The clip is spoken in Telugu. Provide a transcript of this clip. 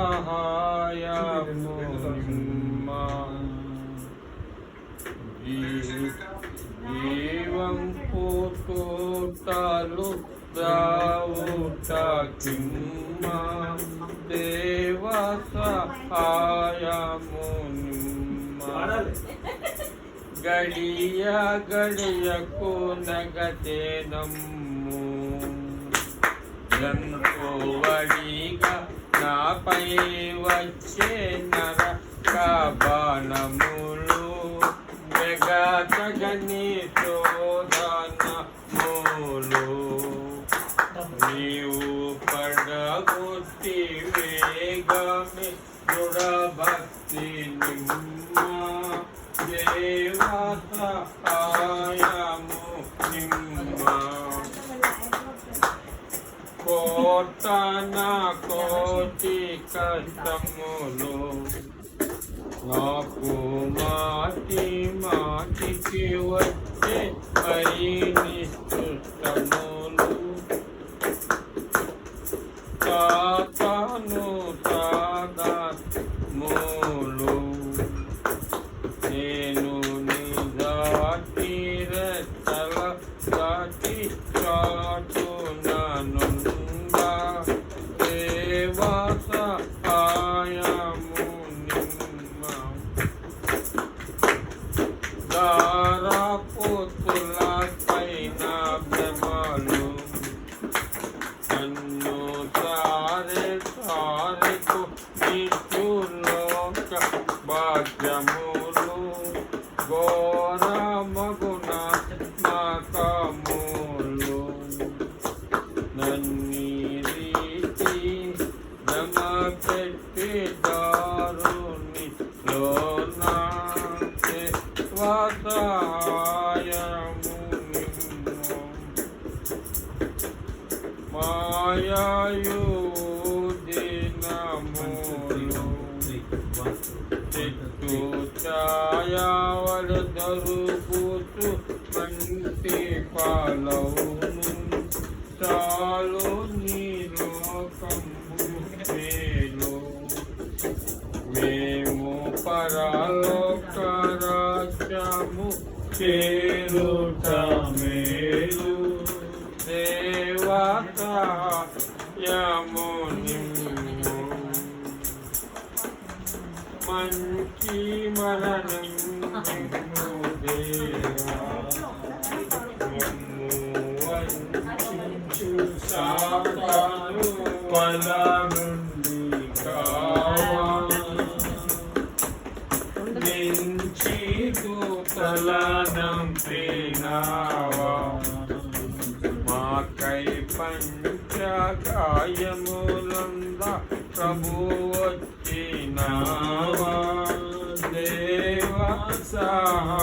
సహాయము జీవం పోతోటలు దావుట దేవ సహాయము గడియ గడియకు నగతే నమ్ము జంతువడిగా నాపై వచ్చే నర బాణములు జగతగని శోధనములు నీవు పడగొట్టి వేగమి దృఢభక్తి నిమ్మ. దేవత ఆయము నిమ్మ. కోటన కోటి కష్టములు. నాకు మాటి మాటికి వచ్చే పై నిష్ఠములు తాతను తాగములు నేను నిజాటి రెచ్చల దాటి చాటుననుంగా దారాపుతుల పైన భ్రమలు నన్ను సారే సారెకు నిత్యులోక భాగ్యములు ఘోర మగున నాకములు నన్ని రీతి నమ పెట్టి దారుని లోనా వాసాయము మాయాయు దినములు చిత్తు ఛాయావల దరుగుతు కంటి పాలవును చాలు నీ మేలు మేము పరలోక రాజ్యము చేరుట మే దేవత యమునిమ్ము మంచి మరణం నిమ్ము దేవా మమ్ము వంచించు సాతాను వల నుండి కావా మాకై పంచగాయములంద ప్రభు వచ్చినావా దేవ సహా.